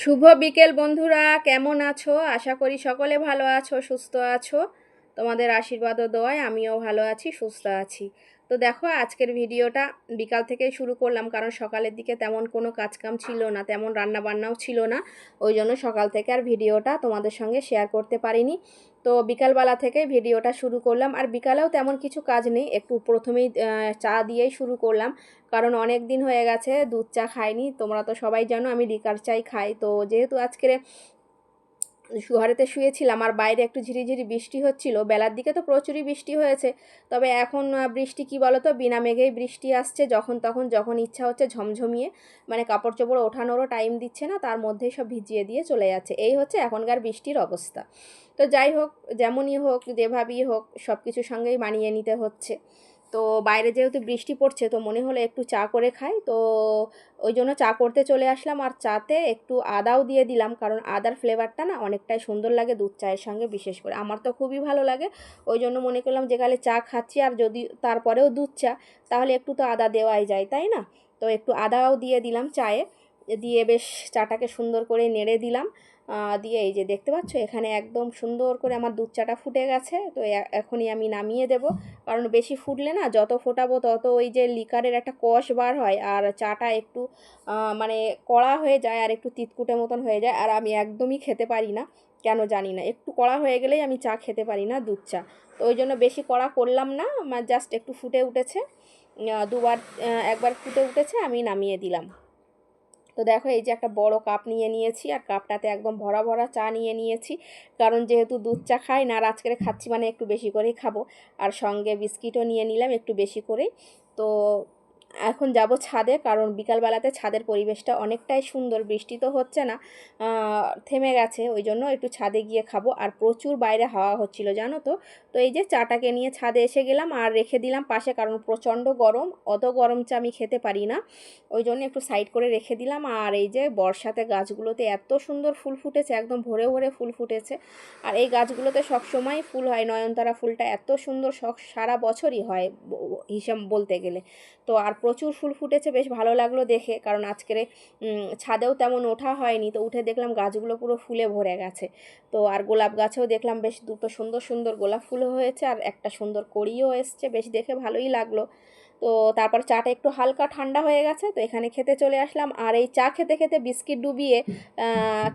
শুভ বিকেল বন্ধুরা, কেমন আছো? আশা করি সকলে ভালো আছো, সুস্থ আছো। তোমাদের আশীর্বাদ ও দোয়ায় আমিও ভালো আছি, সুস্থ আছি। তো দেখো, আজকের ভিডিওটা বিকাল থেকে শুরু করলাম, কারণ সকালের দিকে তেমন কোনো কাজকাম ছিল না, তেমন রান্না বান্নাও ছিল না। ওই জন্য সকাল থেকে আর ভিডিওটা তোমাদের সঙ্গে শেয়ার করতে পারিনি। তো বিকালবেলা থেকে ভিডিওটা শুরু করলাম, আর বিকালেও তেমন কিছু কাজ নেই। একটু প্রথমেই চা দিয়েই শুরু করলাম, কারণ অনেক দিন হয়ে গেছে, দুধ চা খাইনি। তোমরা তো সবাই জানো, আমি লিকার চাই খাই। তো যেহেতু আজকের ঘরেতে শুয়েছিলাম আর বাইরে একটু ঝিরিঝিরি বৃষ্টি হচ্ছিল। বেলার দিকে তো প্রচুরই বৃষ্টি হয়েছে। তবে এখন বৃষ্টি কি বলো তো বিনা মেঘেই বৃষ্টি আসছে, যখন তখন, যখন ইচ্ছা হচ্ছে ঝমঝমিয়ে মানে কাপড় চোপড় ওঠানোরও টাইম দিচ্ছে না, তার মধ্যেই সব ভিজিয়ে দিয়ে চলে যাচ্ছে। এই হচ্ছে এখনকার বৃষ্টির অবস্থা। তো যাই হোক, যেমনই হোক, যেভাবেই হোক সব কিছুর সঙ্গেই মানিয়ে নিতে হচ্ছে। তো বাইরে যেহেতু বৃষ্টি পড়ছে, তো মনে হলো একটু চা করে খাই। তো ওই জন্য চা করতে চলে আসলাম আর চাতে একটু আদাও দিয়ে দিলাম, কারণ আদার ফ্লেভারটা না অনেকটাই সুন্দর লাগে দুধ চায়ের সঙ্গে বিশেষ করে। আমার তো খুবই ভালো লাগে, ওই জন্য মনে করলাম যে কালে চা খাচ্ছি আর যদি তারপরেও দুধ চা, তাহলে একটু তো আদা দেওয়াই যায়, তাই না? তো একটু আদাও দিয়ে দিলাম চায়ে। দিয়ে বেশ চাটাকে সুন্দর করে নেড়ে দিলাম। দিয়ে এই যে দেখতে পাচ্ছ, এখানে একদম সুন্দর করে আমার দুধ চাটা ফুটে গেছে। তো এখনই আমি নামিয়ে দেব। কারণ বেশি ফুটলে না, যত ফোটাবো তত ওই যে লিকারের একটা কষ বার হয় আর চাটা একটু মানে কড়া হয়ে যায় আর একটু তিতকুটে মতন হয়ে যায়। আর আমি একদমই খেতে পারি না। কেন জানি না। একটু কড়া হয়ে গেলেই আমি চা খেতে পারি না দুধ চা। তো ওই জন্য বেশি কড়া করলাম না। আমার জাস্ট একটু ফুটে উঠেছে। দুবার একবার ফুটে উঠেছে, আমি নামিয়ে দিলাম। তো দেখো এই যে একটা বড় কাপ নিয়ে নিয়েছি আর কাপটাতে একদম ভরা ভরা চা নিয়ে নিয়েছি। কারণ যেহেতু দুধ চা খাই না, আর আজকের খাচ্ছি মানে একটু বেশি করেই খাব। আর সঙ্গে বিস্কিটও নিয়ে নিলাম একটু বেশি করেই। তো এখন যাব ছাদে, কারণ বিকালবেলাতে ছাদের পরিবেশটা অনেকটাই সুন্দর, বৃষ্টি তো হচ্ছে না থেমে গেছে, ওই জন্য একটু ছাদে গিয়ে খাব। আর প্রচুর বাইরে হাওয়া হচ্ছিল, জানো তো? তো এই যে চাটাকে নিয়ে ছাদে এসে গেলাম আর রেখে দিলাম পাশে, কারণ প্রচণ্ড গরম, অত গরম চা আমি খেতে পারি না। ওই জন্য একটু সাইড করে রেখে দিলাম। আর এই যে বর্ষাতে গাছগুলোতে এত সুন্দর ফুল ফুটেছে, একদম ভরে ভরে ফুল ফুটেছে। আর এই গাছগুলোতে সবসময় ফুল হয়, নয়নতারা ফুলটা এত সুন্দর সারা বছরই হয় হিসাব বলতে গেলে। তো আর প্রচুর ফুল ফুটেছে, বেশ ভালো লাগল দেখে। কারণ আজকের ছাদেও তেমন ওঠা হয়নি। তো উঠে দেখলাম গাছগুলো পুরো ফুলে ভরে গেছে। তো আর গোলাপ গাছেও দেখলাম বেশ দুটো সুন্দর সুন্দর গোলাপ ফুলও হয়েছে আর একটা সুন্দর কড়িও এসছে। বেশ দেখে ভালোই লাগল। তো তারপর চাটা একটু হালকা ঠান্ডা হয়ে গেছে। তো এখানে খেতে চলে আসলাম। আর এই চা খেতে খেতে বিস্কিট ডুবিয়ে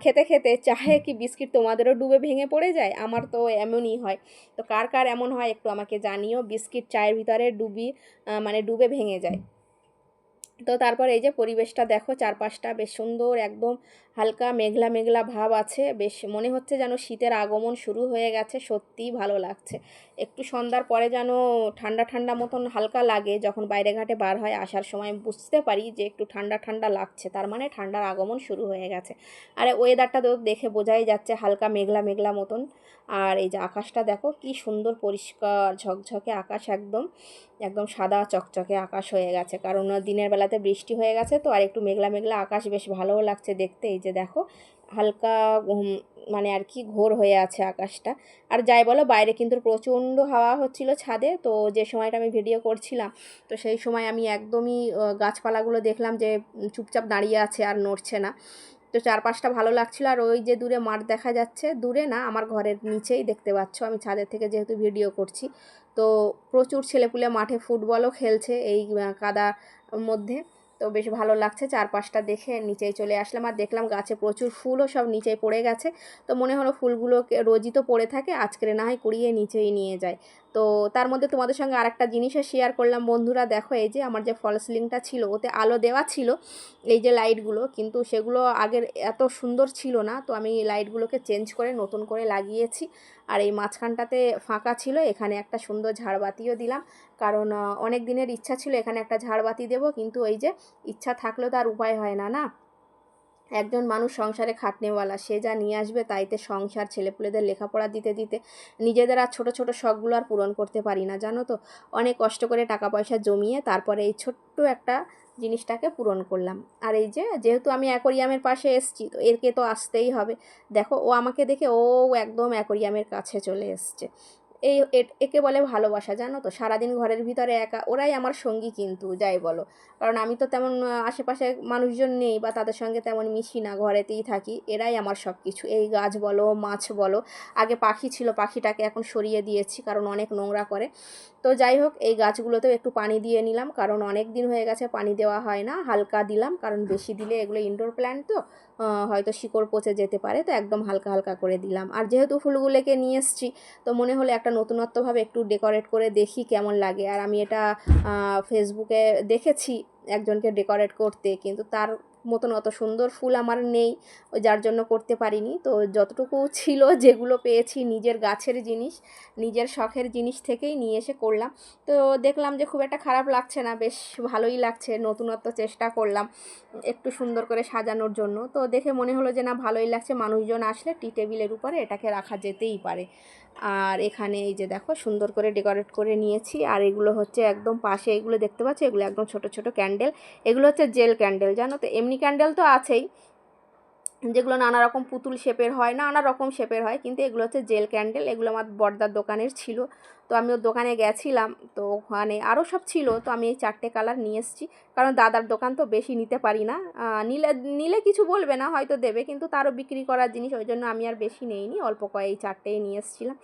খেতে খেতে চায়ে কি বিস্কিট তোমাদেরও ডুবে ভেঙে পড়ে যায়? আমার তো এমনই হয়। তো কার কার এমন হয় একটু আমাকে জানিও। বিস্কিট চায়ের ভিতরে ডুবি মানে ডুবে ভেঙে যায়। তো তারপর এই যে পরিবেশটা দেখো চারপাশটা বেশ সুন্দর একদম হালকা মেঘলা মেঘলা ভাব আছে। বেশ মনে হচ্ছে যেন শীতের আগমন শুরু হয়ে গেছে। সত্যিই ভালো লাগছে। একটু সন্ধ্যার পরে যেন ঠান্ডা ঠান্ডা মতন হালকা লাগে। যখন বাইরে ঘাটে বার হয়, আসার সময় বুঝতে পারি যে একটু ঠান্ডা ঠান্ডা লাগছে। তার মানে ঠান্ডার আগমন শুরু হয়ে গেছে। আর ওয়েদারটা তো দেখে বোঝাই যাচ্ছে হালকা মেঘলা মেঘলা মতন। আর এই যে আকাশটা দেখো, কি সুন্দর পরিষ্কার, ঝকঝকে আকাশ একদম। একদম সাদা, চকচকে আকাশ হয়ে গেছে। কারণ দিনের বেলাতে বৃষ্টি হয়ে গেছে তো, আর একটু মেঘলা মেঘলা আকাশ বেশ ভালোও লাগছে দেখতে। এই যে দেখো, হালকা মানে আর কি ঘোর হয়ে আছে আকাশটা। আর যাই বলো, বাইরে কিন্তু প্রচণ্ড হাওয়া হচ্ছিল ছাদে। তো যে সময়টা আমি ভিডিও করছিলাম, তো সেই সময় আমি একদমই গাছপালাগুলো দেখলাম যে চুপচাপ দাঁড়িয়ে আছে আর নড়ছে না। তো চারপাশটা ভালো লাগছিল। আর ওই যে দূরে মাঠ দেখা যাচ্ছে, দূরে না, আমার ঘরের নিচেই দেখতে পাচ্ছ। আমি ছাদের থেকে যেহেতু ভিডিও করছি, তো প্রচুর ছেলেপুলে মাঠে ফুটবলও খেলছে এই কাদার মধ্যে। তো বেশ ভালো লাগছে চার পাঁচটা দেখে নিচেই চলে আসলাম আর দেখলাম গাছে প্রচুর ফুলও সব নিচেই পড়ে গেছে। তো মনে হলো ফুলগুলোকে রোজই তো পড়ে থাকে আজকের না হয় কুড়িয়ে নিচেই নিয়ে যায় তো তার মধ্যে তোমাদের সঙ্গে আরেকটা জিনিসও শেয়ার করলাম। বন্ধুরা, দেখো, এই যে আমার যে ফল সিলিংটা ছিল, ওতে আলো দেওয়া ছিল, এই যে লাইটগুলো কিন্তু সেগুলো আগের এত সুন্দর ছিল না, তো আমি লাইটগুলোকে চেঞ্জ করে নতুন করে লাগিয়েছি। আর এই মাঝখানটাতে ফাঁকা ছিল, এখানে একটা সুন্দর ঝাড়বাতিও দিলাম। কারণ অনেক দিনের ইচ্ছা ছিল এখানে একটা ঝাড়বাতি দেবো, কিন্তু এই যে ইচ্ছা থাকলেও তার উপায় হয় না না? একজন মানুষ সংসারে খাটনেওয়ালা, সে যা নিয়ে আসবে তাইতে সংসার, ছেলেপুলেদের লেখাপড়া দিতে দিতে নিজেদের আর ছোট ছোট শখগুলো আর পূরণ করতে পারি না, জানো তো? অনেক কষ্ট করে টাকা পয়সা জমিয়ে তারপরে এই ছোট্ট একটা জিনিসটাকে পূরণ করলাম। আর এই যে, যেহেতু আমি অ্যাকোরিয়ামের পাশে এসছি, তো এরকে তো আসতেই হবে। দেখো, ও আমাকে দেখে ও একদম অ্যাকোরিয়ামের কাছে চলে এসছে। এই একে বলে ভালোবাসা, জানো তো? সারাদিন ঘরের ভিতরে একা, ওরাই আমার সঙ্গী কিন্তু, যাই বলো। কারণ আমি তো তেমন আশেপাশে মানুষজন নেই বা তাদের সঙ্গে তেমন মিশি না, ঘরেতেই থাকি, এরাই আমার সব কিছু এই গাছ বলো, মাছ বলো, আগে পাখি ছিল, পাখিটাকে এখন সরিয়ে দিয়েছি, কারণ অনেক নোংরা করে। তো যাই হোক, এই গাছগুলোতেও একটু পানি দিয়ে নিলাম, কারণ অনেক দিন হয়ে গেছে পানি দেওয়া হয় না, হালকা দিলাম, কারণ বেশি দিলে এগুলো ইনডোর প্ল্যান্ট তো হয়তো শিকড় পচে যেতে পারে, তো একদম হালকা হালকা করে দিলাম। আর যেহেতু ফুলগুলোকে নিয়ে এসছি, তো মনে হলো একটা নতুনত্বভাবে একটু ডেকোরেট করে দেখি কেমন লাগে। আর আমি এটা ফেসবুকে দেখেছি একজনকে ডেকোরেট করতে, কিন্তু তার মতন অত সুন্দর ফুল আমার নেই, ওই যার জন্য করতে পারিনি। তো যতটুকু ছিল যেগুলো পেয়েছি, নিজের গাছের জিনিস, নিজের শখের জিনিস থেকেই নিয়ে এসে করলাম। তো দেখলাম যে খুব একটা খারাপ লাগছে না, বেশ ভালোই লাগছে, নতুনত্ব চেষ্টা করলাম একটু সুন্দর করে সাজানোর জন্য। তো দেখে মনে হলো যে না, ভালোই লাগছে, মানুষজন আসলে টি টেবিলের উপরে এটাকে রাখা যেতেই পারে। আর এখানে এই যে দেখো, সুন্দর করে ডেকোরেট করে নিয়েছি। আর এগুলো হচ্ছে একদম পাশে এগুলো দেখতে পাচ্ছ? এগুলো একদম ছোট ছোট ক্যান্ডেল এগুলো হচ্ছে জেল ক্যান্ডেল জানো তো? এমনি ক্যান্ডেল তো আছেই। যেগুলো নানা রকম পুতুল শেপের হয়, নানা রকম শেপের হয়, কিন্তু এগুলো হচ্ছে জেল ক্যান্ডেল এগুলো আমার বর্দার দোকানের ছিল। তো আমি ওর দোকানে গেছিলাম, তো ওখানে আরও সব ছিল, তো আমি এই চারটে কালার নিয়ে এসেছি। কারণ দাদার দোকান তো বেশি নিতে পারি না। নিলে নিলে কিছু বলবে না, হয়তো দেবে, কিন্তু তারও বিক্রি করার জিনিস ওই জন্য আমি আর বেশি নেইনি, অল্প কয়ে এই চারটেই নিয়ে এসেছিলাম।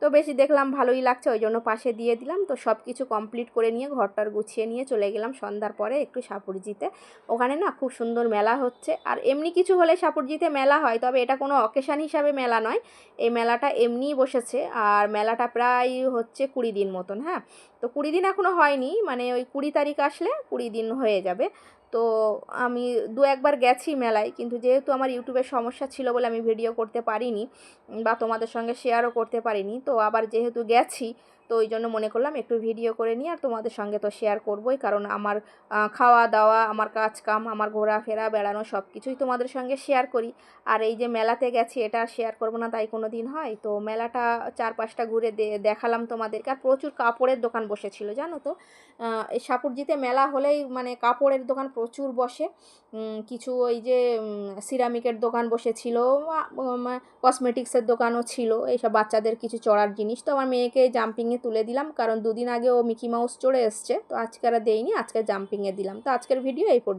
তো বেশি দেখলাম ভালোই লাগছে, ওই জন্য পাশে দিয়ে দিলাম। তো সব কিছু কমপ্লিট করে নিয়ে ঘরটার গুছিয়ে নিয়ে চলে গেলাম সন্ধ্যার পরে একটু সাপুরজিতে। ওখানে না খুব সুন্দর মেলা হচ্ছে, আর এমনি কিছু হলে সাপুরজিতে মেলা হয়, তবে এটা কোনো অকেশান হিসাবে মেলা নয়। এই মেলাটা এমনিই বসেছে, আর মেলাটা প্রায় হচ্ছে কুড়ি দিন মতন হ্যাঁ? তো কুড়ি দিন এখনও হয়নি মানে ওই কুড়ি তারিখ আসলে কুড়ি দিন হয়ে যাবে। তো আমি দু একবার গেছি মেলায়, কিন্তু যেহেতু আমার ইউটিউবের সমস্যা ছিল বলে আমি ভিডিও করতে পারিনি, বা তোমাদের সঙ্গে শেয়ারও করতে পারিনি, তো আবার যেহেতু গেছি তো ওই জন্য মনে করলাম একটু ভিডিও করে নিয়ে আর তোমাদের সঙ্গে তো শেয়ার করবোই। কারণ আমার খাওয়া দাওয়া, আমার কাজ কাম, আমার ঘোরাফেরা, বেড়ানো সব কিছুই তোমাদের সঙ্গে শেয়ার করি। আর এই যে মেলাতে গেছি এটা শেয়ার করব না, তাই কোনো দিন হয়? তো মেলাটা চার পাঁচটা ঘুরে দেখালাম তোমাদেরকে। আর প্রচুর কাপড়ের দোকান বসেছিল, জানো তো? এই সাপুরজিতে মেলা হলেই মানে কাপড়ের দোকান প্রচুর বসে। কিছু ওই যে সিরামিকের দোকান বসেছিল কসমেটিক্সের দোকানও ছিল। এইসব বাচ্চাদের কিছু চড়ার জিনিস। তো আমার মেয়েকে জাম্পিংয়ে তুলে দিলাম, কারণ দুদিন আগে ও মিকি মাউস চড়ে এসছে, তো আজকে আর দেইনি আজকে জাম্পিংয়ে দিলাম। তো আজকের ভিডিও এই পর্যন্ত।